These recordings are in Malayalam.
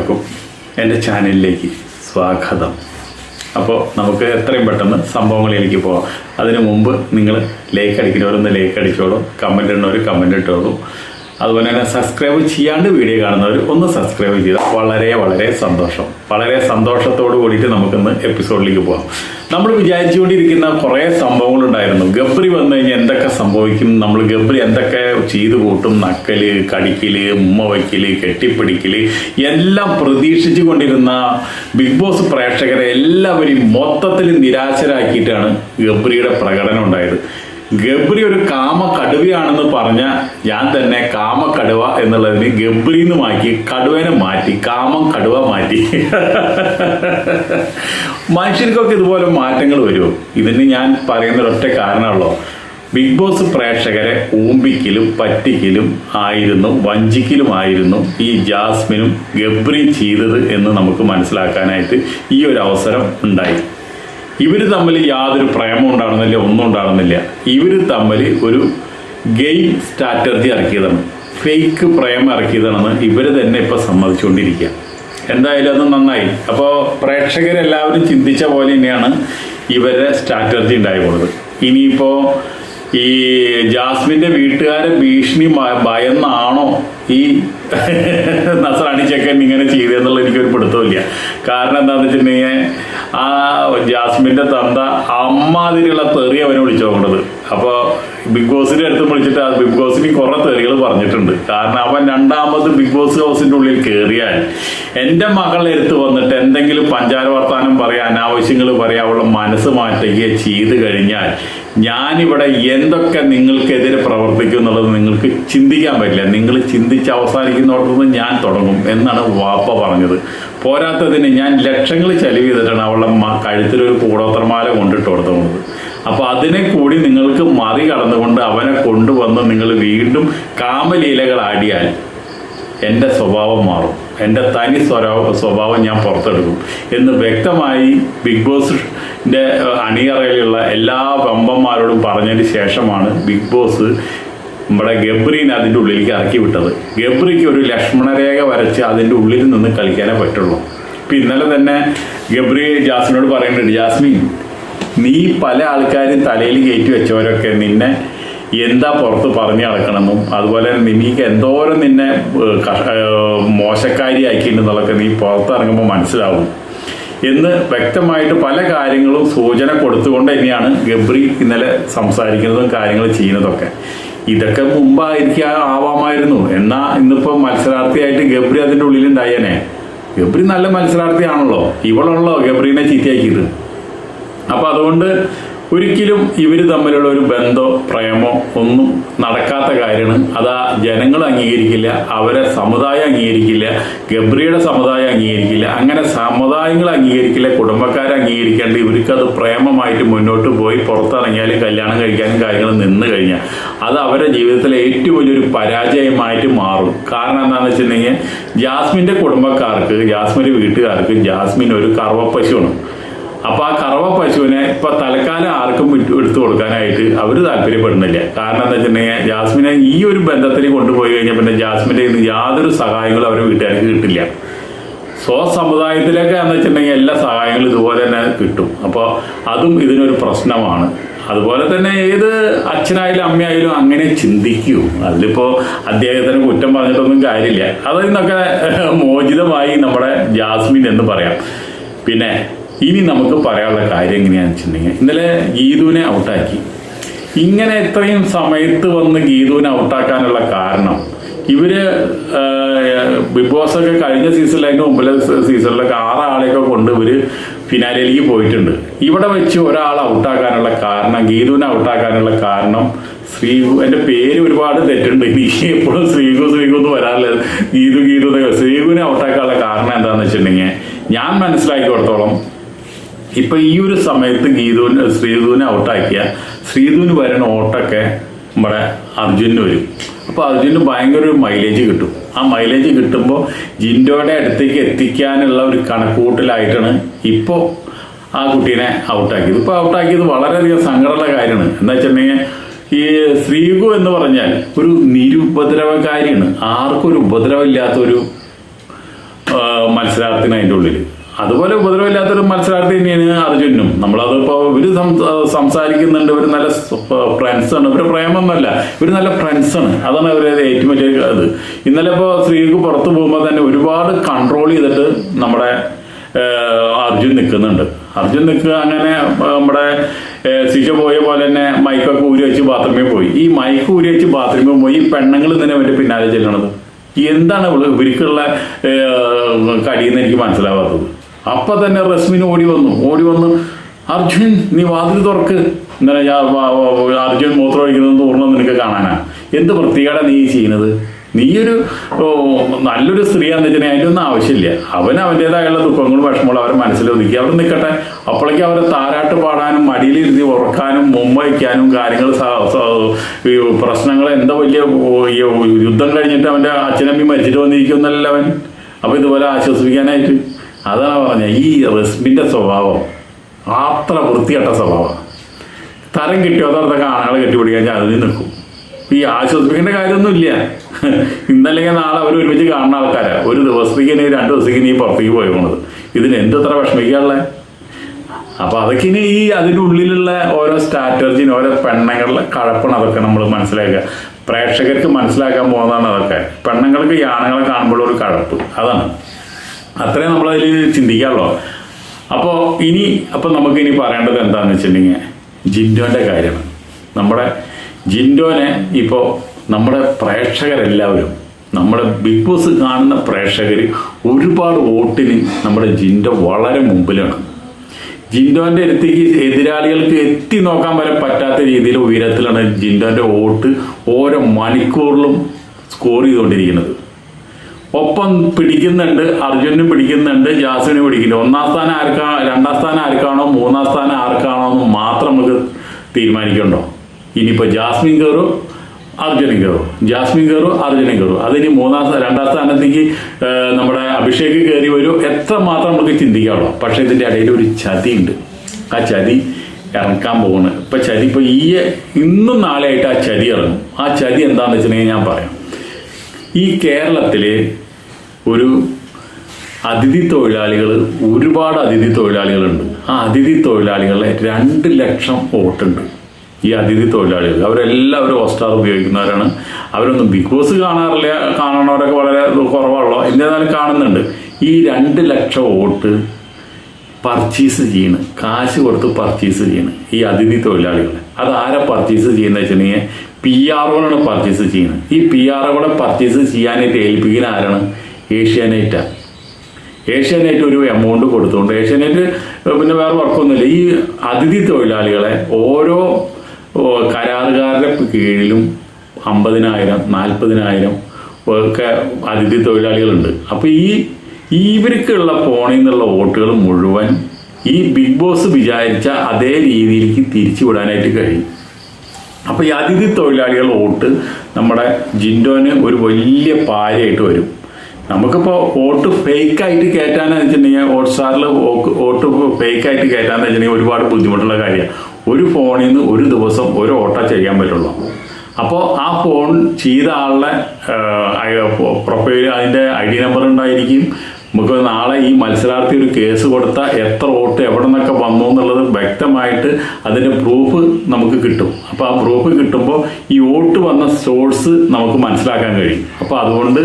എല്ലാവർക്കും എന്റെ ചാനലിലേക്ക് സ്വാഗതം. അപ്പോൾ നമുക്ക് എത്രയും പെട്ടെന്ന് സംഭവങ്ങളിലേക്ക് പോകാം അതിനു മുമ്പ് നിങ്ങൾ ലൈക്ക് അടിക്കുന്നവരൊന്ന് ലൈക്ക് അടിച്ചോളൂ. കമന്റ് ഇടുന്നവർ കമന്റ് ഇട്ടോളൂ. അതുപോലെ തന്നെ സബ്സ്ക്രൈബ് ചെയ്യാണ്ട് വീഡിയോ കാണുന്നവർ ഒന്ന് സബ്സ്ക്രൈബ് ചെയ്താൽ വളരെ വളരെ സന്തോഷം. വളരെ സന്തോഷത്തോട് കൂടിയിട്ട് നമുക്കിന്ന് എപ്പിസോഡിലേക്ക് പോകാം. നമ്മൾ വിചാരിച്ചുകൊണ്ടിരിക്കുന്ന കുറേ സംഭവങ്ങളുണ്ടായിരുന്നു. ഗബ്രി വന്നു കഴിഞ്ഞാൽ എന്തൊക്കെ സംഭവിക്കും? നമ്മൾ ഗബ്രി എന്തൊക്കെ ചെയ്തു കൂട്ടും? നക്കൽ കടിക്കൽ ഉമ്മ വയ്ക്കൽ കെട്ടിപ്പിടിക്കൽ എല്ലാം പ്രതീക്ഷിച്ചു കൊണ്ടിരുന്ന ബിഗ് ബോസ് പ്രേക്ഷകരെ എല്ലാവരെയും മൊത്തത്തിൽ നിരാശരാക്കിയിട്ടാണ് ഗബ്രിയുടെ പ്രകടനം ഉണ്ടായത്. ഗബ്രി ഒരു കാമ കടുവയാണെന്ന് പറഞ്ഞ ഞാൻ തന്നെ കാമ കടുവ എന്നുള്ളതിന് ഗബ്രി എന്ന് മാറ്റി കടുവനെ മാറ്റി കാമം കടുവ മാറ്റി. മനുഷ്യർക്കൊക്കെ ഇതുപോലെ മാറ്റങ്ങൾ വരുമോ ഇതിന് ഞാൻ പറയുന്ന ഒറ്റ കാരണമുള്ളൂ. ബിഗ് ബോസ് പ്രേക്ഷകരെ ഊമ്പിക്കലും പറ്റിക്കലും ആയിരുന്നു വഞ്ചിക്കലുമായിരുന്നു ഈ ജാസ്മിനും ഗബ്രിയും ചെയ്തത് എന്ന് നമുക്ക് മനസ്സിലാക്കാനായിട്ട് ഈ ഒരു അവസരം ഉണ്ടായി. ഇവർ തമ്മിൽ യാതൊരു പ്രേമം ഉണ്ടാകുന്നില്ല ഒന്നും ഉണ്ടാകുന്നില്ല ഇവർ തമ്മിൽ ഒരു ഗെയിം സ്ട്രാറ്റജി ഇറക്കിയതാണ്. ഫേക്ക് പ്രേമം ഇറക്കിയതാണെന്ന് ഇവർ തന്നെ ഇപ്പോൾ സമ്മതിച്ചുകൊണ്ടിരിക്കുക. എന്തായാലും അത് നന്നായി. അപ്പോൾ പ്രേക്ഷകരെല്ലാവരും ചിന്തിച്ച പോലെ തന്നെയാണ് ഇവരുടെ സ്ട്രാറ്റജി ഉണ്ടായി പോണത്. ഇനിയിപ്പോൾ ഈ ജാസ്മിന്റെ വീട്ടുകാരെ ഭീഷണി ഭയന്നാണോ ഈ നസറാണി ചെക്കൻ ഇങ്ങനെ ചെയ്തതെന്നുള്ള എനിക്കൊരു പിടുത്തമില്ല കാരണം എന്താണെന്ന് വെച്ചിട്ടുണ്ടെങ്കിൽ ആ ജാസ്മിന്റെ തന്ത അമ്മാതിരിയുള്ള തെറി അവനെ വിളിച്ചു നോക്കേണ്ടത്. അപ്പോൾ ബിഗ് ബോസിന്റെ അടുത്ത് വിളിച്ചിട്ട് ആ ബിഗ് ബോസിന് കുറെ തെറികൾ പറഞ്ഞിട്ടുണ്ട്. കാരണം അവൻ രണ്ടാമത് ബിഗ് ബോസ് ഹൗസിന്റെ ഉള്ളിൽ കയറിയാൽ എന്റെ മകളുടെ അടുത്ത് വന്നിട്ട് എന്തെങ്കിലും പഞ്ചാര വർത്താനം പറയാൻ അനാവശ്യങ്ങൾ പറയാൻ അവളുടെ മനസ്സ് മാറ്റുകയോ ചെയ്തു കഴിഞ്ഞാൽ ഞാനിവിടെ എന്തൊക്കെ നിങ്ങൾക്കെതിരെ പ്രവർത്തിക്കും എന്നുള്ളത് നിങ്ങൾക്ക് ചിന്തിക്കാൻ പറ്റില്ല. നിങ്ങൾ ചിന്തിച്ച് അവസാനിക്കുന്നിടത്തുനിന്ന് ഞാൻ തുടങ്ങും എന്നാണ് വാപ്പ പറഞ്ഞത്. പോരാത്തതിന് ഞാൻ ലക്ഷങ്ങൾ ചെലവ് ചെയ്തിട്ടാണ് അവളുടെ കഴുത്തിലൊരു കൂടോത്രമാല കൊണ്ടിട്ട് കൊടുത്തുകൊണ്ട് അപ്പൊ അതിനെ കൂടി നിങ്ങൾക്ക് മറികടന്നുകൊണ്ട് അവനെ കൊണ്ടുവന്ന് നിങ്ങൾ വീണ്ടും കാമലീലകൾ ആടിയാൽ എന്റെ സ്വഭാവം മാറും. എന്റെ തനി സ്വരാ സ്വഭാവം ഞാൻ പുറത്തെടുക്കും. എന്ന് വ്യക്തമായി ബിഗ് ബോസിന്റെ അണിയറയിലുള്ള എല്ലാ വമ്പന്മാരോടും പറഞ്ഞതിന് ശേഷമാണ് ബിഗ് ബോസ് നമ്മുടെ ഗബ്രീനെ അതിന്റെ ഉള്ളിലേക്ക് ഇറക്കി വിട്ടത്. ഗബ്രിക്ക് ഒരു ലക്ഷ്മണരേഖ വരച്ച് അതിന്റെ ഉള്ളിൽ നിന്ന് കളിക്കാനേ പറ്റുള്ളൂ. ഇപ്പം ഇന്നലെ തന്നെ ഗബ്രി ജാസ്മിനോട് പറയുന്നുണ്ട് ജാസ്മിൻ നീ പല ആൾക്കാരും തലയിൽ കയറ്റി വെച്ചവരൊക്കെ നിന്നെ എന്താ പുറത്ത് പറഞ്ഞു നടക്കണമെന്നും അതുപോലെ നിനക്ക് എന്തോരം നിന്നെ മോശക്കാരിയാക്കിയിട്ടുണ്ടെന്നുള്ളതൊക്കെ നീ പുറത്തിറങ്ങുമ്പോൾ മനസ്സിലാവും. എന്ന് വ്യക്തമായിട്ട് പല കാര്യങ്ങളും സൂചന കൊടുത്തുകൊണ്ട് തന്നെയാണ് ഗബ്രി ഇന്നലെ സംസാരിക്കുന്നതും കാര്യങ്ങൾ ചെയ്യുന്നതൊക്കെ. ഇതൊക്കെ മുമ്പായിരിക്കും ആവാമായിരുന്നു. എന്നാ ഇന്നിപ്പോ മത്സരാർത്ഥിയായിട്ട് ഗബ്രി അതിന്റെ ഉള്ളിലുണ്ടായേനെ ഗബ്രി നല്ല മത്സരാർത്ഥിയാണല്ലോ. ഇവളുള്ളോ ഗബ്രീനെ ചീത്തയാക്കിയത് അപ്പൊ അതുകൊണ്ട് ഒരിക്കലും ഇവർ തമ്മിലുള്ള ഒരു ബന്ധോ പ്രേമോ ഒന്നും നടക്കാത്ത കാര്യമാണ്. അതാ ജനങ്ങൾ അംഗീകരിക്കില്ല അവരെ സമുദായം അംഗീകരിക്കില്ല ഗബ്രിയുടെ സമുദായം അംഗീകരിക്കില്ല അങ്ങനെ സമുദായങ്ങൾ അംഗീകരിക്കില്ല കുടുംബക്കാരെ അംഗീകരിക്കേണ്ട ഇവർക്കത് പ്രേമമായിട്ട് മുന്നോട്ട് പോയി പുറത്തിറങ്ങിയാലും കല്യാണം കഴിക്കാനും കാര്യങ്ങൾ നിന്ന് കഴിഞ്ഞാൽ അത് അവരുടെ ജീവിതത്തിലെ ഏറ്റവും വലിയൊരു പരാജയമായിട്ട് മാറും. കാരണം എന്താണെന്ന് വെച്ചിട്ടുണ്ടെങ്കിൽ ജാസ്മിന്റെ കുടുംബക്കാർക്ക് ജാസ്മിന്റെ വീട്ടുകാർക്ക് ജാസ്മിൻ ഒരു കറവപ്പശുവാണ്. അപ്പൊ ആ കറവ പശുവിനെ ഇപ്പൊ തൽക്കാലം ആർക്കും എടുത്തു കൊടുക്കാനായിട്ട് അവർ താല്പര്യപ്പെടുന്നില്ല. കാരണം എന്താ വെച്ചിട്ടുണ്ടെങ്കിൽ ജാസ്മിനെ ഈ ഒരു ബന്ധത്തിൽ കൊണ്ടുപോയി കഴിഞ്ഞാൽ പിന്നെ ജാസ്മിന്റെ ഇന്ന് യാതൊരു സഹായങ്ങളും അവരുടെ വീട്ടുകാർക്ക് കിട്ടില്ല. സ്വസമുദായത്തിലൊക്കെ എന്ന് വെച്ചിട്ടുണ്ടെങ്കിൽ എല്ലാ സഹായങ്ങളും ഇതുപോലെ തന്നെ കിട്ടും. അപ്പോൾ അതും ഇതിനൊരു പ്രശ്നമാണ്. അതുപോലെ തന്നെ ഏത് അച്ഛനായാലും അമ്മയായാലും അങ്ങനെ ചിന്തിക്കൂ. അതിലിപ്പോ അദ്ദേഹത്തിന് കുറ്റം പറഞ്ഞിട്ടൊന്നും കാര്യമില്ല. അതിൽ നിന്നൊക്കെ മോചിതമായി നമ്മുടെ ജാസ്മിൻ എന്ന് പറയാം. പിന്നെ ഇനി നമുക്ക് പറയാനുള്ള കാര്യം എങ്ങനെയാണെന്ന് വെച്ചിട്ടുണ്ടെങ്കിൽ ഇന്നലെ ഗീതുവിനെ ഔട്ടാക്കി. ഇങ്ങനെ ഇത്രയും സമയത്ത് വന്ന് ഗീതുവിനെ ഔട്ടാക്കാനുള്ള കാരണം ഇവർ ബിഗ് ബോസ് ഒക്കെ കഴിഞ്ഞ സീസണിലേക്ക് മുമ്പിലെ സീസണിലൊക്കെ ആറാളെയൊക്കെ കൊണ്ട് ഇവർ ഫിനാലിയിലേക്ക് പോയിട്ടുണ്ട്. ഇവിടെ വെച്ച് ഒരാൾ ഔട്ടാക്കാനുള്ള കാരണം ഗീതുവിനെ ഔട്ടാക്കാനുള്ള കാരണം ശ്രീഗു എന്റെ പേര് ഒരുപാട് തെറ്റുണ്ട്. എനിക്ക് എപ്പോഴും ശ്രീഗു ശ്രീഗു എന്ന് വരാറില്ല. ഗീതു ഗീതു ശ്രീഗുവിനെ ഔട്ടാക്കാനുള്ള കാരണം എന്താണെന്ന് വെച്ചിട്ടുണ്ടെങ്കിൽ ഞാൻ മനസ്സിലാക്കി കൊടുത്തോളം ഇപ്പൊ ഈ ഒരു സമയത്ത് ഗീതുവിന് ശ്രീധുവിനെ ഔട്ടാക്കിയ ശ്രീധുവിന് വരുന്ന ഓട്ടൊക്കെ നമ്മുടെ അർജുനന് വരും. അപ്പോൾ അർജുന് ഭയങ്കര ഒരു മൈലേജ് കിട്ടും. ആ മൈലേജ് കിട്ടുമ്പോൾ ജിൻഡോയുടെ അടുത്തേക്ക് എത്തിക്കാനുള്ള ഒരു കണക്കൂട്ടിലായിട്ടാണ് ഇപ്പോൾ ആ കുട്ടീനെ ഔട്ടാക്കിയത്. ഇപ്പോൾ ഔട്ടാക്കിയത് വളരെയധികം സങ്കടമുള്ള കാര്യമാണ്. എന്താ വെച്ചിട്ടുണ്ടെങ്കിൽ ഈ ശ്രീഗു എന്ന് പറഞ്ഞാൽ ഒരു നിരുപദ്രവകാരിയാണ്. ആർക്കും ഒരു ഉപദ്രവമില്ലാത്ത ഒരു ആ, മത്സരാർത്ഥിന് അതിന്റെ ഉള്ളിൽ അതുപോലെ ഉപദ്രവമില്ലാത്തൊരു മത്സരാർത്ഥി തന്നെയാണ് അർജുനും. നമ്മളതിപ്പോൾ ഇവർ സംസാരിക്കുന്നുണ്ട്. ഇവർ നല്ല ഫ്രണ്ട്സാണ് ഇവർ പ്രേമൊന്നുമല്ല. ഇവർ നല്ല ഫ്രണ്ട്സാണ് അതാണ് അവരുടെ ഏറ്റവും വലിയ ഇത്. ഇന്നലെ ഇപ്പോൾ സ്ത്രീക്ക് പുറത്തു പോകുമ്പോൾ തന്നെ ഒരുപാട് കൺട്രോൾ ചെയ്തിട്ട് നമ്മുടെ അർജുൻ നിൽക്കുന്നുണ്ട് അർജുൻ നിൽക്കുക അങ്ങനെ നമ്മുടെ സിജ പോയ പോലെ തന്നെ മൈക്കൊക്കെ ഊരി വെച്ച് ബാത്റൂമിൽ പോയി. ഈ മൈക്ക് ഊരി വെച്ച് ബാത്റൂമിൽ പോയി. ഈ പെണ്ണുങ്ങൾ തന്നെ അവന്റെ പിന്നാലെ ചെല്ലണത്. എന്താണ് ഇവർക്കുള്ള കടിയെന്ന് എനിക്ക് മനസ്സിലാവാത്തത്? അപ്പൊ തന്നെ റസ്മിന് ഓടി വന്നു. ഓടി വന്നു അർജുൻ നീ വാതിൽ തുറക്ക്. ഇന്നലെ അർജുൻ മൂത്രം ഒഴിക്കുന്നത് തോന്നുന്നു നിനക്ക് കാണാനാ. എന്ത് വൃത്തികേട നീ ചെയ്യുന്നത്? നീയൊരു നല്ലൊരു സ്ത്രീയാന്ന് വെച്ചാൽ അതിന്റെ ഒന്നും ആവശ്യമില്ല. അവൻ അവന്റെതായുള്ള ദുഃഖങ്ങളും വിഷമങ്ങളും അവരെ മനസ്സിൽ ഒതുക്കി. അവർ നിൽക്കട്ടെ. അപ്പോഴേക്കും അവരെ താരാട്ട് പാടാനും മടിയിലിരുത്തി ഉറക്കാനും മുമ്പ് വയ്ക്കാനും കാര്യങ്ങൾ പ്രശ്നങ്ങൾ എന്താ വലിയ യുദ്ധം കഴിഞ്ഞിട്ട് അവന്റെ അച്ഛനമ്മി മരിച്ചിട്ട് വന്നിരിക്കുന്നല്ലോ അവൻ അപ്പോൾ ഇതുപോലെ ആശ്വസിപ്പിക്കാനായിട്ട് അതാണ് പറഞ്ഞത് ഈ റസ്മിന്റെ സ്വഭാവം അത്ര വൃത്തികെട്ട സ്വഭാവം. തരം കിട്ടിയോ? അതർത്ഥം ആണുങ്ങളെ കെട്ടിപ്പിടിക്കാൻ അതിൽ നിൽക്കും. ഈ ആശ്വസിപ്പിക്കേണ്ട കാര്യമൊന്നുമില്ല. ഇന്നല്ലെങ്കിൽ നാളെ അവർ ഒരുമിച്ച് കാണുന്ന ആൾക്കാരാണ് ഒരു ദിവസത്തേക്ക് ഇനി രണ്ട് ദിവസത്തേക്ക് ഇനി പുറത്തേക്ക് പോയി പോണത്. ഇതിന് എന്ത് ഇത്ര വിഷമിക്കാനുള്ളത് അപ്പോൾ അതൊക്കെ ഇനി ഈ അതിന്റെ ഉള്ളിലുള്ള ഓരോ സ്ട്രാറ്റജിന് ഓരോ പെണ്ണുങ്ങളുടെ കഴപ്പാണ് അതൊക്കെ നമ്മൾ മനസ്സിലാക്കുക. പ്രേക്ഷകർക്ക് മനസ്സിലാക്കാൻ പോകുന്നതാണ് അതൊക്കെ. പെണ്ണുങ്ങൾക്ക് ഈ ആണുങ്ങളെ കാണുമ്പോൾ ഒരു കഴപ്പ്. അതാണ്. അത്രയും നമ്മളതിൽ ചിന്തിക്കാമല്ലോ അപ്പോൾ ഇനി അപ്പം നമുക്ക് ഇനി പറയേണ്ടത് എന്താണെന്ന് വെച്ചിട്ടുണ്ടെങ്കിൽ ജിൻഡോന്റെ കാര്യമാണ്. നമ്മുടെ ജിൻഡോനെ ഇപ്പോൾ നമ്മുടെ പ്രേക്ഷകരെല്ലാവരും നമ്മുടെ ബിഗ് ബോസ് കാണുന്ന പ്രേക്ഷകർ ഒരുപാട് വോട്ടിന് നമ്മുടെ ജിൻഡോ വളരെ മുമ്പിലാണ്. ജിൻഡോന്റെ അടുത്തേക്ക് എതിരാളികൾക്ക് എത്തി നോക്കാൻ വരെ പറ്റാത്ത രീതിയിൽ ഉയരത്തിലാണ് ജിൻഡോന്റെ വോട്ട് ഓരോ മണിക്കൂറിലും സ്കോർ ചെയ്തുകൊണ്ടിരിക്കുന്നത്. ഒപ്പം പിടിക്കുന്നുണ്ട് അർജുനും പിടിക്കുന്നുണ്ട് ജാസുവിനും പിടിക്കില്ല. ഒന്നാം സ്ഥാനം ആർക്കാ രണ്ടാം സ്ഥാനം ആർക്കാണോ മൂന്നാം സ്ഥാനം ആർക്കാണോ എന്ന് മാത്രം നമുക്ക് തീരുമാനിക്കണ്ടോ? ഇനിയിപ്പോൾ ജാസ്മിൻ കയറും അർജുനും കയറും. ജാസ്മിൻ കയറും അർജുനും കയറും. അതിന് മൂന്നാം രണ്ടാം സ്ഥാനത്തേക്ക് നമ്മുടെ അഭിഷേക് കയറി വരും. എത്ര മാത്രം നമുക്ക് ചിന്തിക്കാമല്ലോ പക്ഷേ ഇതിന്റെ ഇടയിൽ ഒരു ചതിയുണ്ട്. ആ ചതി ഇറക്കാൻ പോകുന്നത് ഇപ്പം ചതി ഇപ്പോൾ ഈ ഇന്നും നാളെയായിട്ട് ആ ചതി ഇറങ്ങും. ആ ചതി എന്താണെന്ന് വെച്ചിട്ടുണ്ടെങ്കിൽ ഞാൻ പറയാം. ഈ കേരളത്തിലെ ഒരു അതിഥി തൊഴിലാളികൾ ഒരുപാട് അതിഥി തൊഴിലാളികളുണ്ട്. ആ അതിഥി തൊഴിലാളികളെ രണ്ട് ലക്ഷം വോട്ടുണ്ട് ഈ അതിഥി തൊഴിലാളികൾ അവരെല്ലാവരും ഹോസ്റ്റാർ ഉപയോഗിക്കുന്നവരാണ്. അവരൊന്നും ബിഗ് ബോസ് കാണാറില്ല കാണണവരൊക്കെ വളരെ കുറവാണല്ലോ. എന്നിരുന്നാലും കാണുന്നുണ്ട്. ഈ രണ്ട് ലക്ഷം വോട്ട് പർച്ചേസ് ചെയ്യണ്. കാശ് കൊടുത്ത് പർച്ചേസ് ചെയ്യണ് ഈ അതിഥി തൊഴിലാളികളെ. അത് ആരെ പർച്ചേസ് ചെയ്യുന്ന വെച്ചിട്ടുണ്ടെങ്കിൽ പി ആറുകളാണ് പർച്ചേസ് ചെയ്യുന്നത്. ഈ പി ആറുകളെ പർച്ചേസ് ചെയ്യാനായിട്ട് ഏൽപ്പിക്കുന്ന ആരാണ്? ഏഷ്യാനെറ്റാണ് ഏഷ്യാനെറ്റ് ഒരു എമൗണ്ട് കൊടുത്തുകൊണ്ട് ഏഷ്യാനെറ്റ് പിന്നെ വേറെ വർക്കൊന്നുമില്ല ഈ അതിഥി തൊഴിലാളികളെ ഓരോ കരാറുകാരുടെ കീഴിലും അമ്പതിനായിരം നാൽപ്പതിനായിരം ഒക്കെ അതിഥി തൊഴിലാളികളുണ്ട്. അപ്പോൾ ഈ ഇവർക്കുള്ള ഫോണിൽ നിന്നുള്ള വോട്ടുകൾ മുഴുവൻ ഈ ബിഗ് ബോസ് വിചാരിച്ച അതേ രീതിയിലേക്ക് തിരിച്ചു വിടാനായിട്ട് കഴിയും. അപ്പോൾ ഈ അതിഥി തൊഴിലാളികൾ വോട്ട് നമ്മുടെ ജിൻഡോന് ഒരു വലിയ പാരയായിട്ട് വരും. നമുക്കിപ്പോൾ വോട്ട് ഫേക്കായിട്ട് കയറ്റാന്ന് വെച്ചിട്ടുണ്ടെങ്കിൽ ഹോട്ട്സ്റ്റാറിൽ വോട്ട് ഫേക്കായിട്ട് കയറ്റാന്ന് വെച്ചിട്ടുണ്ടെങ്കിൽ ഒരുപാട് ബുദ്ധിമുട്ടുള്ള കാര്യമാണ് ഒരു ഫോണിൽ നിന്ന് ഒരു ദിവസം ഒരു ഓട്ടം ചെയ്യാൻ പറ്റുള്ളൂ. അപ്പോൾ ആ ഫോൺ ചെയ്ത ആളുടെ പ്രൊഫൈൽ അതിന്റെ ഐ ഡി നമ്പർ ഉണ്ടായിരിക്കും. നമുക്ക് നാളെ ഈ മത്സരാർത്ഥി ഒരു കേസ് കൊടുത്താൽ എത്ര വോട്ട് എവിടെ നിന്നൊക്കെ വന്നു എന്നുള്ളത് വ്യക്തമായിട്ട് അതിന്റെ പ്രൂഫ് നമുക്ക് കിട്ടും. അപ്പോൾ ആ പ്രൂഫ് കിട്ടുമ്പോൾ ഈ വോട്ട് വന്ന സോഴ്സ് നമുക്ക് മനസ്സിലാക്കാൻ കഴിയും. അപ്പോൾ അതുകൊണ്ട്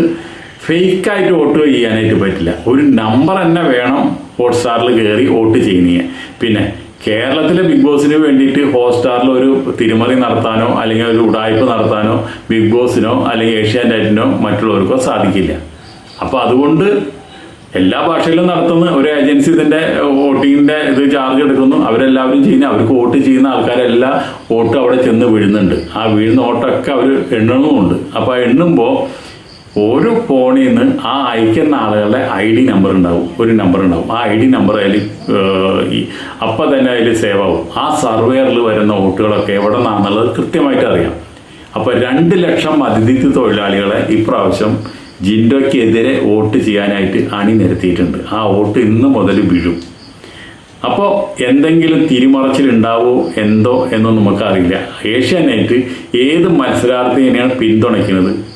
ഫേക്കായിട്ട് വോട്ട് ചെയ്യാനായിട്ട് പറ്റില്ല. ഒരു നമ്പർ തന്നെ വേണം ഹോട്ട്സ്റ്റാറിൽ കയറി വോട്ട് ചെയ്യുന്നേ. പിന്നെ കേരളത്തിലെ ബിഗ് ബോസിന് വേണ്ടിയിട്ട് ഹോട്ട്സ്റ്റാറിൽ ഒരു തിരുമറി നടത്താനോ അല്ലെങ്കിൽ ഒരു ഉടായ്പ നടത്താനോ ബിഗ് ബോസിനോ അല്ലെങ്കിൽ ഏഷ്യാനെറ്റിനോ മറ്റുള്ളവർക്കോ സാധിക്കില്ല. അപ്പോൾ അതുകൊണ്ട് എല്ലാ ഭാഷയിലും നടത്തുന്ന ഒരു ഏജൻസി ഇതിന്റെ വോട്ടിങ്ങിന്റെ ഇത് ചാർജ് എടുക്കുന്നു. അവരെല്ലാവരും ചെയ്യുന്ന അവർക്ക് വോട്ട് ചെയ്യുന്ന ആൾക്കാരെല്ലാം വോട്ട് അവിടെ ചെന്ന് വീഴുന്നുണ്ട്. ആ വീഴുന്ന വോട്ടൊക്കെ അവർ എണ്ണുന്നുമുണ്ട്. അപ്പോൾ എണ്ണുമ്പോൾ ഓരോ ഫോണിൽ നിന്ന് ആ അയക്കുന്ന ആളുകളുടെ ഐ ഡി നമ്പർ ഉണ്ടാവും. ഒരു നമ്പർ ഉണ്ടാവും. ആ ഐ ഡി നമ്പർ അതിൽ അപ്പം തന്നെ അതിൽ സേവ് ആവും. ആ സർവേറിൽ വരുന്ന വോട്ടുകളൊക്കെ എവിടെ നിന്നാണെന്നുള്ളത് കൃത്യമായിട്ട് അറിയാം. അപ്പോൾ രണ്ട് ലക്ഷം അതിഥി തൊഴിലാളികളെ ഇപ്രാവശ്യം ജിൻഡോയ്ക്കെതിരെ വോട്ട് ചെയ്യാനായിട്ട് അണിനിരത്തിയിട്ടുണ്ട് ആ വോട്ട് ഇന്ന് മുതൽ വീഴും. അപ്പോൾ എന്തെങ്കിലും തിരിമറച്ചിലുണ്ടാവോ എന്തോ എന്നൊന്നും നമുക്കറിയില്ല. ഏഷ്യാനെറ്റ് ഏത് മത്സരാർത്ഥിനെയാണ് പിന്തുണയ്ക്കുന്നത്?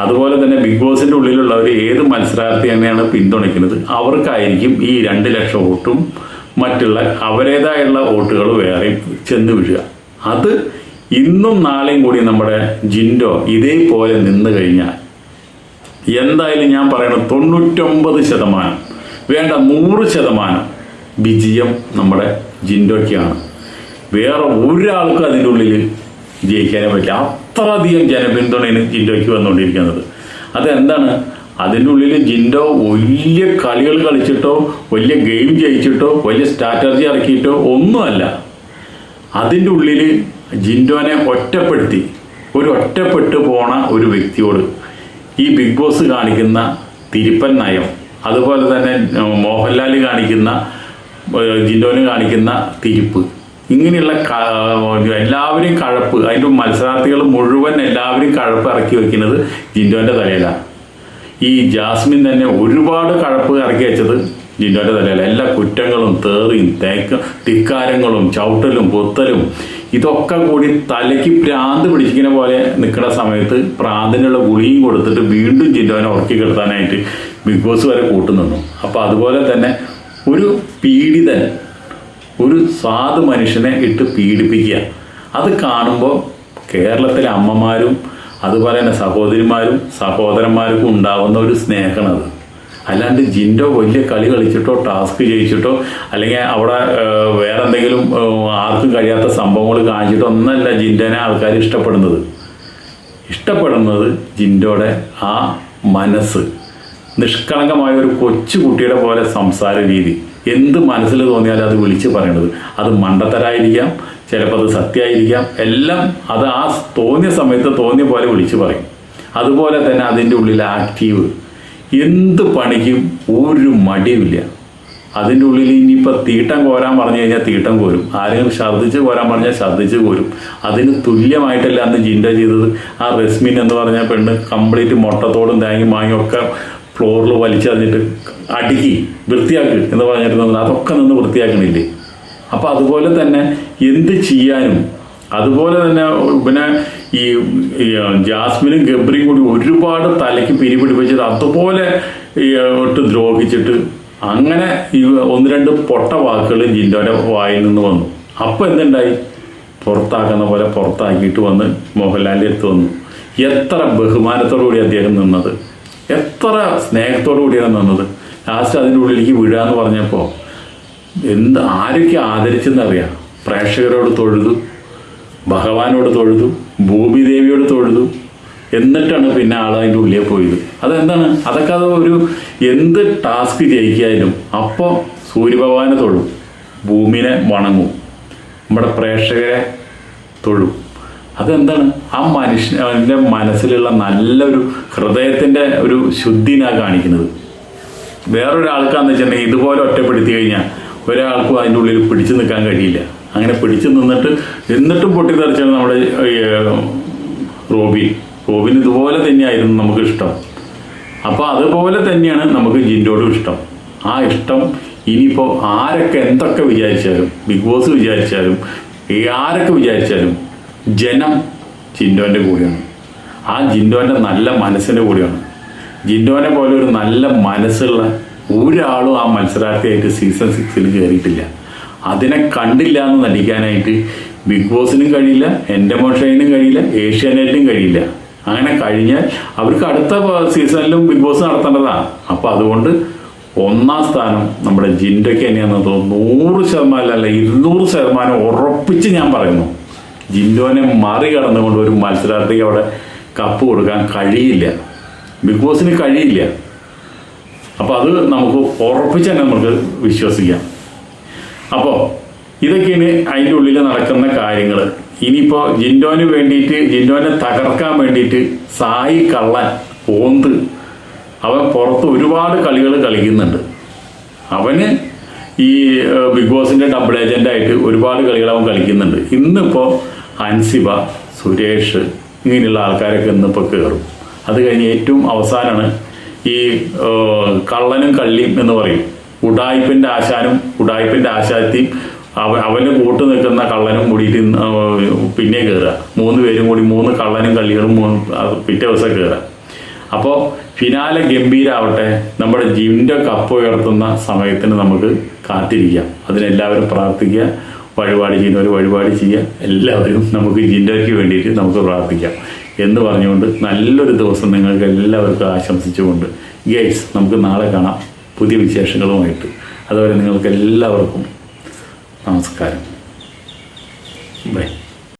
അതുപോലെ തന്നെ ബിഗ് ബോസിന്റെ ഉള്ളിലുള്ളവർ ഏത് മത്സരാർത്ഥി തന്നെയാണ് പിന്തുണയ്ക്കുന്നത്? അവർക്കായിരിക്കും ഈ രണ്ട് ലക്ഷം വോട്ടും മറ്റുള്ള അവരേതായുള്ള വോട്ടുകൾ വേറെ ചെന്ന് വീഴുക. അത് ഇന്നും നാളെയും കൂടി നമ്മുടെ ജിൻഡോ ഇതേപോലെ നിന്ന് കഴിഞ്ഞാൽ എന്തായാലും ഞാൻ പറയണത് തൊണ്ണൂറ്റൊമ്പത് ശതമാനം വേണ്ട നൂറ് ശതമാനം വിജയം നമ്മുടെ ജിൻഡോയ്ക്കാണ്. വേറെ ഒരാൾക്കും അതിന്റെ ഉള്ളിൽ ജയിക്കാനേ പറ്റില്ല. അത്രയധികം ജനപിന്തുണയാണ് ജിൻഡോയ്ക്ക് വന്നുകൊണ്ടിരിക്കുന്നത്. അതെന്താണ്? അതിന്റെ ഉള്ളിൽ ജിൻഡോ വലിയ കളികൾ കളിച്ചിട്ടോ വലിയ ഗെയിം ജയിച്ചിട്ടോ വലിയ സ്ട്രാറ്റജി ഇറക്കിയിട്ടോ ഒന്നുമല്ല. അതിന്റെ ഉള്ളിൽ ജിൻഡോനെ ഒറ്റപ്പെടുത്തി ഒരു ഒറ്റപ്പെട്ടു പോണ ഒരു വ്യക്തിയോട് ഈ ബിഗ് ബോസ് കാണിക്കുന്ന തിരുപ്പൻ നയം അതുപോലെ തന്നെ മോഹൻലാൽ കാണിക്കുന്ന ജിൻഡോന് കാണിക്കുന്ന തിരിപ്പ്. ഇങ്ങനെയുള്ള എല്ലാവരും കഴപ്പ് അതിന്റെ മത്സരാർത്ഥികൾ മുഴുവൻ എല്ലാവരും കഴപ്പ് ഇറക്കി വെക്കുന്നത് ജിൻഡോന്റെ തലയിലാണ്. ഈ ജാസ്മിൻ തന്നെ ഒരുപാട് കഴപ്പ് ഇറക്കി വെച്ചത് ജിൻഡോന്റെ തലയിലാണ്. എല്ലാ കുറ്റങ്ങളും തേറിയും തേക്ക ധിക്കാരങ്ങളും ചവിട്ടലും പൊത്തലും ഇതൊക്കെ കൂടി തലയ്ക്ക് പ്രാന്ത് പിടിച്ചിങ്ങനെ പോലെ നിൽക്കുന്ന സമയത്ത് പ്രാന്തിനുള്ള ഗുളിയും കൊടുത്തിട്ട് വീണ്ടും ജിൻഡോനെ ഉറക്കി കിടത്താനായിട്ട് ബിഗ് ബോസ് വരെ കൂട്ടുനിന്നു അപ്പോൾ അതുപോലെ തന്നെ ഒരു പീഡിതൻ ഒരു സാധു മനുഷ്യനെ ഇട്ട് പീഡിപ്പിക്കുക. അത് കാണുമ്പോൾ കേരളത്തിലെ അമ്മമാരും അതുപോലെ തന്നെ സഹോദരിമാരും സഹോദരന്മാർക്കും ഉണ്ടാവുന്ന ഒരു സ്നേഹമാണത് അല്ലാണ്ട് ജിൻഡോ വലിയ കളി കളിച്ചിട്ടോ ടാസ്ക് ചെയ്യിച്ചിട്ടോ അല്ലെങ്കിൽ അവിടെ വേറെ എന്തെങ്കിലും ആർക്കും കഴിയാത്ത സംഭവങ്ങൾ കാണിച്ചിട്ടോ ഒന്നല്ല ജിൻഡോനെ ആൾക്കാർ ഇഷ്ടപ്പെടുന്നത്. ഇഷ്ടപ്പെടുന്നത് ജിൻഡോയുടെ ആ മനസ്സ്. നിഷ്കളങ്കമായ ഒരു കൊച്ചു കുട്ടിയുടെ പോലെ സംസാര രീതി. എന്ത് മനസ്സിൽ തോന്നിയാലും അത് വിളിച്ച് പറയണത്. അത് മണ്ടത്തരായിരിക്കാം ചിലപ്പോൾ അത് സത്യമായിരിക്കാം എല്ലാം അത് ആ തോന്നിയ സമയത്ത് തോന്നിയ പോലെ വിളിച്ച് പറയും. അതുപോലെ തന്നെ അതിന്റെ ഉള്ളിൽ ആക്റ്റീവ് എന്ത് പണിക്കും ഒരു മടിയുമില്ല. അതിന്റെ ഉള്ളിൽ ഇനിയിപ്പോൾ തീട്ടം കോരാൻ പറഞ്ഞു കഴിഞ്ഞാൽ തീട്ടം കോരും. ആരെങ്കിലും ഛർദ്ദിച്ച് കോരാൻ പറഞ്ഞാൽ ഛർദ്ദിച്ച് കോരും. അതിന് തുല്യമായിട്ടല്ല അന്ന് ജിൻഡ ചെയ്തത്. ആ റെസ്മിൻ എന്ന് പറഞ്ഞ പെണ്ണ് കംപ്ലീറ്റ് മുട്ടത്തോടും തേങ്ങയും മാങ്ങയും ഒക്കെ ഫ്ലോറിൽ വലിച്ചറിഞ്ഞിട്ട് അടുക്കി വൃത്തിയാക്കി എന്ന് പറഞ്ഞിട്ട് അതൊക്കെ നിന്ന് വൃത്തിയാക്കണില്ലേ? അപ്പം അതുപോലെ തന്നെ എന്ത് ചെയ്യാനും അതുപോലെ തന്നെ പിന്നെ ഈ ജാസ്മിനും ഗബ്രിയും കൂടി ഒരുപാട് തലയ്ക്ക് പിരിപിടിപ്പിച്ചിട്ട് അതുപോലെ ഇട്ട് ദ്രോഹിച്ചിട്ട് അങ്ങനെ ഈ ഒന്ന് രണ്ട് പൊട്ട വാക്കുകൾ ജിൻഡോന്റെ വായിൽ നിന്ന് വന്നു. അപ്പോൾ എന്തുണ്ടായി? പുറത്താക്കുന്ന പോലെ പുറത്താക്കിയിട്ട് വന്ന് മോഹൻലാലിന്റെ അടുത്ത് വന്നു. എത്ര ബഹുമാനത്തോടു കൂടി അദ്ദേഹം നിന്നത്? എത്ര സ്നേഹത്തോടു കൂടിയാണ് നിന്നത്? ലാസ്റ്റ് അതിന്റെ ഉള്ളിലേക്ക് വീഴാന്ന് പറഞ്ഞപ്പോൾ എന്ത് ആരൊക്കെ ആദരിച്ചെന്നറിയാം? പ്രേക്ഷകരോട് തൊഴുതു. ഭഗവാനോട് തൊഴുതു ഭൂമിദേവിയോട് തൊഴുതു. എന്നിട്ടാണ് പിന്നെ ആൾ അതിന്റെ ഉള്ളിൽ പോയത്. അതെന്താണ്? അതൊക്കെ അത് ഒരു എന്ത് ടാസ്ക് ജയിക്കാനും അപ്പോൾ സൂര്യഭഗവാനെ തൊഴും. ഭൂമിനെ വണങ്ങും. നമ്മുടെ പ്രേക്ഷകരെ തൊഴും. അതെന്താണ്? ആ മനുഷ്യന്റെ മനസ്സിലുള്ള നല്ലൊരു ഹൃദയത്തിന്റെ ഒരു ശുദ്ധിനാണ് കാണിക്കുന്നത്. വേറൊരാൾക്കാന്ന് വെച്ചിട്ടുണ്ടെങ്കിൽ ഇതുപോലെ ഒറ്റപ്പെടുത്തി കഴിഞ്ഞാൽ ഒരാൾക്കും അതിന്റെ ഉള്ളിൽ പിടിച്ചു നിൽക്കാൻ കഴിയില്ല. അങ്ങനെ പിടിച്ചു നിന്നിട്ട് എന്നിട്ടും പൊട്ടിത്തെറിച്ചാണ് നമ്മുടെ റോബി. റോബിന് ഇതുപോലെ തന്നെയായിരുന്നു നമുക്ക് ഇഷ്ടം. അപ്പോൾ അതുപോലെ തന്നെയാണ് നമുക്ക് ജിൻഡോടും ഇഷ്ടം. ആ ഇഷ്ടം ഇനിയിപ്പോൾ ആരൊക്കെ എന്തൊക്കെ വിചാരിച്ചാലും ബിഗ് ബോസ് വിചാരിച്ചാലും ആരൊക്കെ വിചാരിച്ചാലും ജനം ജിൻഡോന്റെ കൂടെയാണ്. ആ ജിൻഡോന്റെ നല്ല മനസ്സിന്റെ കൂടെയാണ്. ജിൻഡോനെ പോലെ ഒരു നല്ല മനസ്സുള്ള ഒരാളും ആ മത്സരാർത്ഥിയായിട്ട് സീസൺ സിക്സിൽ കയറിയിട്ടില്ല അതിനെ കണ്ടില്ല എന്ന് നടിക്കാനായിട്ട് ബിഗ് ബോസിനും കഴിയില്ല എന്റെ മോഷയിനും കഴിയില്ല ഏഷ്യാനെറ്റിനും കഴിയില്ല. അങ്ങനെ കഴിഞ്ഞാൽ അവർക്ക് അടുത്ത സീസണിലും ബിഗ് ബോസ് നടത്തേണ്ടതാണ് അപ്പോൾ അതുകൊണ്ട് ഒന്നാം സ്ഥാനം നമ്മുടെ ജിൻഡയ്ക്ക് തന്നെയാണെന്ന് തോന്നുന്നു. നൂറ് ശതമാനം അല്ല ഇരുന്നൂറ് ശതമാനം ഉറപ്പിച്ച് ഞാൻ പറയുന്നു. ജിൻഡോനെ മറികടന്നുകൊണ്ട് ഒരു മത്സരാർത്ഥിക്ക് അവിടെ കപ്പ് കൊടുക്കാൻ കഴിയില്ല. ബിഗ് ബോസിന് കഴിയില്ല. അപ്പോൾ അത് നമുക്ക് ഉറപ്പിച്ച് തന്നെ നമുക്ക് വിശ്വസിക്കാം. അപ്പോൾ ഇതൊക്കെയാണ് അതിന്റെ ഉള്ളിൽ നടക്കുന്ന കാര്യങ്ങൾ ഇനിയിപ്പോൾ ജിൻഡോന് വേണ്ടിയിട്ട് ജിൻഡോനെ തകർക്കാൻ വേണ്ടിയിട്ട് സായി കള്ളൻ ഓന്ത് അവൻ പുറത്ത് ഒരുപാട് കളികൾ കളിക്കുന്നുണ്ട്. അവന് ഈ ബിഗ് ബോസിന്റെ ഡബിൾ ഏജന്റായിട്ട് ഒരുപാട് കളികൾ അവൻ കളിക്കുന്നുണ്ട്. ഇന്നിപ്പോൾ അൻസിബ സുരേഷ് ഇങ്ങനെയുള്ള ആൾക്കാരൊക്കെ ഇന്നിപ്പോൾ കയറും അത് കഴിഞ്ഞ് ഏറ്റവും അവസാനമാണ് ഈ കള്ളനും കള്ളിയും എന്ന് പറയും. ഉടായ്പിന്റെ ആശാനും ഉടായ്പിന്റെ ആശാത്തിയും അവ അവന്റെ കൂട്ട് നിൽക്കുന്ന കള്ളനും കൂടിയിട്ട് പിന്നെ കയറുക മൂന്ന് പേരും കൂടി മൂന്ന് കള്ളനും കള്ളികളും മൂന്ന് പിറ്റേ ദിവസം കയറുക അപ്പോൾ ഫിനാലെ ഗംഭീരാവട്ടെ നമ്മുടെ ജീവിന്റെ കപ്പ് ഉയർത്തുന്ന സമയത്തിന് നമുക്ക് കാത്തിരിക്കാം. അതിനെല്ലാവരും പ്രാർത്ഥിക്കുക വഴിപാട് ചെയ്യുന്നവർ വഴിപാട് ചെയ്യുക എല്ലാവരും നമുക്ക് ജിൻഡോയ്ക്ക് വേണ്ടിയിട്ട് നമുക്ക് പ്രാർത്ഥിക്കാം. എന്ന് പറഞ്ഞുകൊണ്ട് നല്ലൊരു ദിവസം നിങ്ങൾക്ക് എല്ലാവർക്കും ആശംസിച്ചുകൊണ്ട്. ഗൈസ് നമുക്ക് നാളെ കാണാം. പുതിയ വിശേഷങ്ങളുമായിട്ട്. അതുവരെ നിങ്ങൾക്ക് എല്ലാവർക്കും നമസ്കാരം. ബൈ.